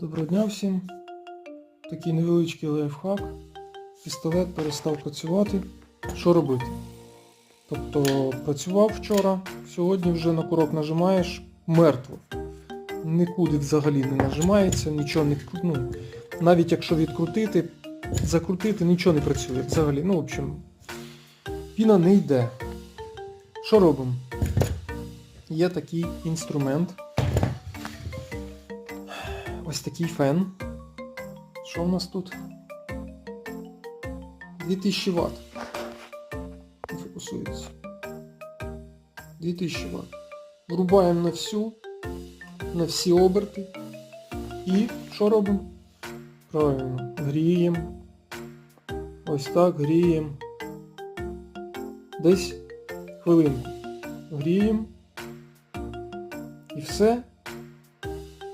Доброго дня всім. Такий невеличкий лайфхак. Пістолет перестав працювати. Що робити? Тобто працював вчора, сьогодні вже на курок нажимаєш мертво. Нікуди взагалі не нажимається, нічого не ну, навіть якщо відкрутити, закрутити, нічого не працює взагалі. Ну, в общем, піна не йде. Що робимо? Є такий інструмент. Ось такий фен. Що в нас тут? 2000 Вт. Фокусується. 2000 Вт. Врубаємо на всю, на всі оберти. І що робимо? Правильно, гріємо. Ось так гріємо. Десь хвилинку. Гріємо. І все.